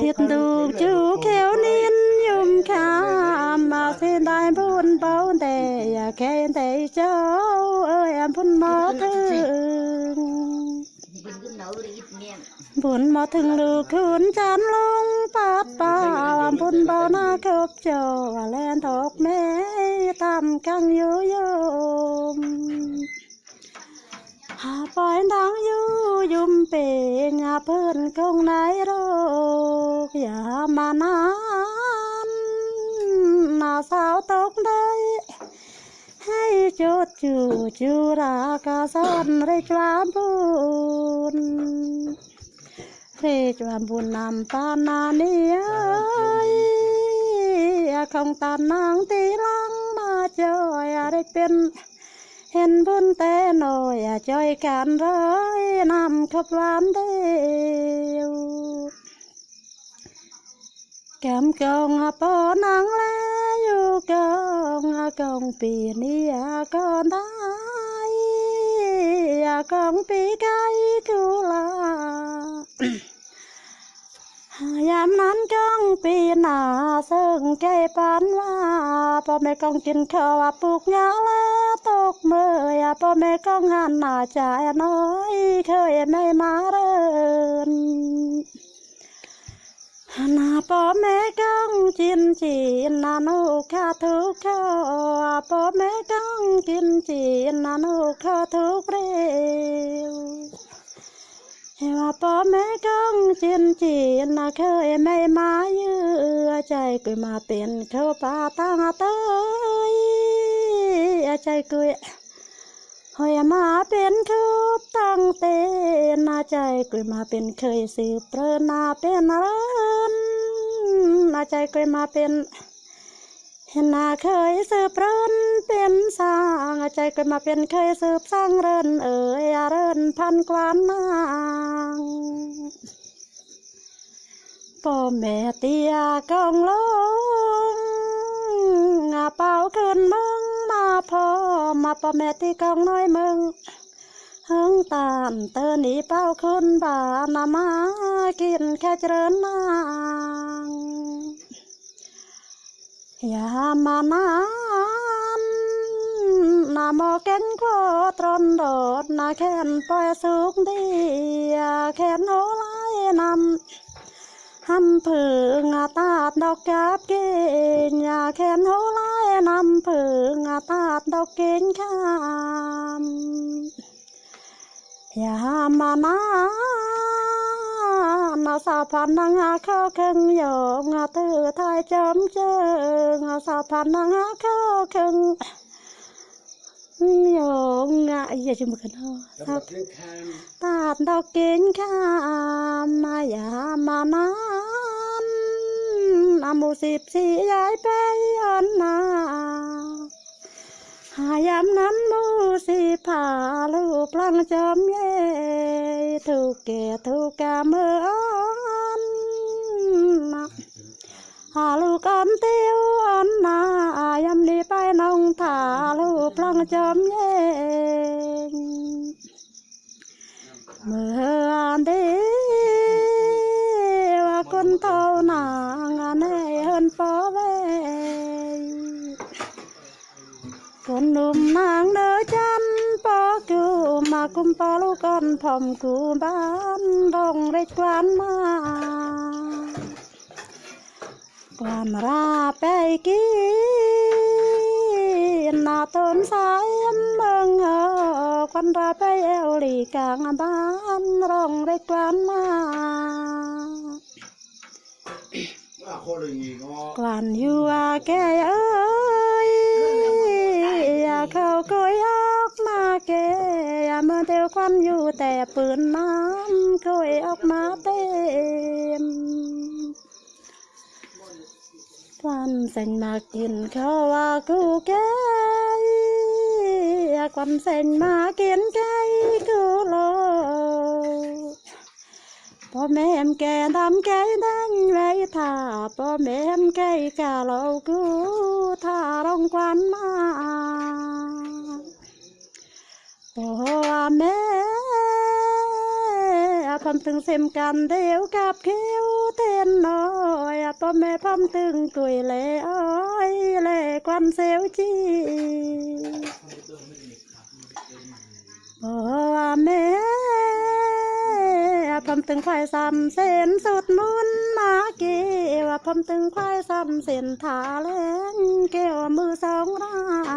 Thiệt tu chủ kêu nín yum kham Mà xin đại buôn bao tề khen tề cháu ơi em phun mơ thương บุญมาถึงลูกคุณจันลงปัดป่า บุญบ่านาคบเจ้าแลนทอกแม่ตามกังโยโยมหาปล่อยดังอยู่ยุมเปงอาเพิ่นคงไหนโรคอย่ามานานนาสาวตกได้ให้จุดจูจูรา ยามนั้นก้องปีหนาซึ่งแก่ปานว่าพ่อแม่ก้องกินข้าวปลูกยาแล้วตกเมื่อยพ่อแม่ก้องหันหน้าใจน้อยเคยไม่มาเรินนาพ่อแม่กังจินจีนนานุข้าทุกข้าพ่อแม่กังกินจีนนานุข้าทุกเร็ว ว่าพ่อแม่กังจินจีนนาเคยไม่มาเยือใจกุยมาเป็นเข้าป่าตั้งเตยใจกุยหอยมาเป็นคูบตั้งเตนาใจกุยมาเป็นเคยสืบเปรนาเป็นเรินนาใจกุยมาเป็น เห็นหนาเคยสืบเรินเป็นสร้างใจกุยมาเป็นเคยสืบสร้างเรินเอ๋ยเรินพันกวานนางพ่อแม่เตียกองลงอาเป่าขึ้นมึงมาพ่อมาพ่อแม่ที่กองน้อยมึงหึงตามเตอหนีเป้าขึ้นบานามากินแค่เจริญนาง อย่ามานานนาโมเก่งโคตรนโดดนาแค้นปล่อยสุกดีแค้นโอไลนำ หำผึ่ งาตาดดอกกับเกณยาแขนหัวลายนำผึ่งอาเข้ามอย่ามานานาสาพันนางาเข้าเคึงโยงาตือทายจำเจิงาสาพันนางอาเข้าเคึงโยงอาอย่าจุมกันเนาะสำหรับเรื่องคานตาดดอกเกณข้ามมาอย่ามานานอามูสิบสี่ย้ายไปย้อนนา หายามนั้นมูสิผาลูกลังจอมเย่ถูกแก่ถูกกาเมื่ออนนะหาลูกอ่อนเตียวอ่อนนายามนี้ไปน้องถาลูกลังจอมเย่เมื่อเดว่าคนเท่านางานเฮินปอเว คนหนุ่มนางเนอจันปอกูมากุมปอลูกก่อนผมกูบ้านดงเล็กกวานมากวานราไปกินนาต้นสายเมืองเออควันราไปเอวหลีกลางบ้านร้องเล็กกวานมาว่าคนเลยงีงอกวันอยู่อาแกเอ้ยามอยู่แต่ปืนน้ำถ้ยออกมาเต็มควันเส้นมากินข้าว่ากูแก่ความเส้นมากินไก่กูโลพ่อแม่แก่ทำแก่ดังไรถ้าพ่อแม่แก่กะเรากูถ้ารองควัน pom từng xem cam theo cặp khéo tên nói pom mẹ pom từng tuổi lệ ơi lệ quan xéo chi bố mẹ pom từng khoai xăm sen sụt muốn má kêu pom từng khoai xăm sen thả lên kêu mưa sóng ra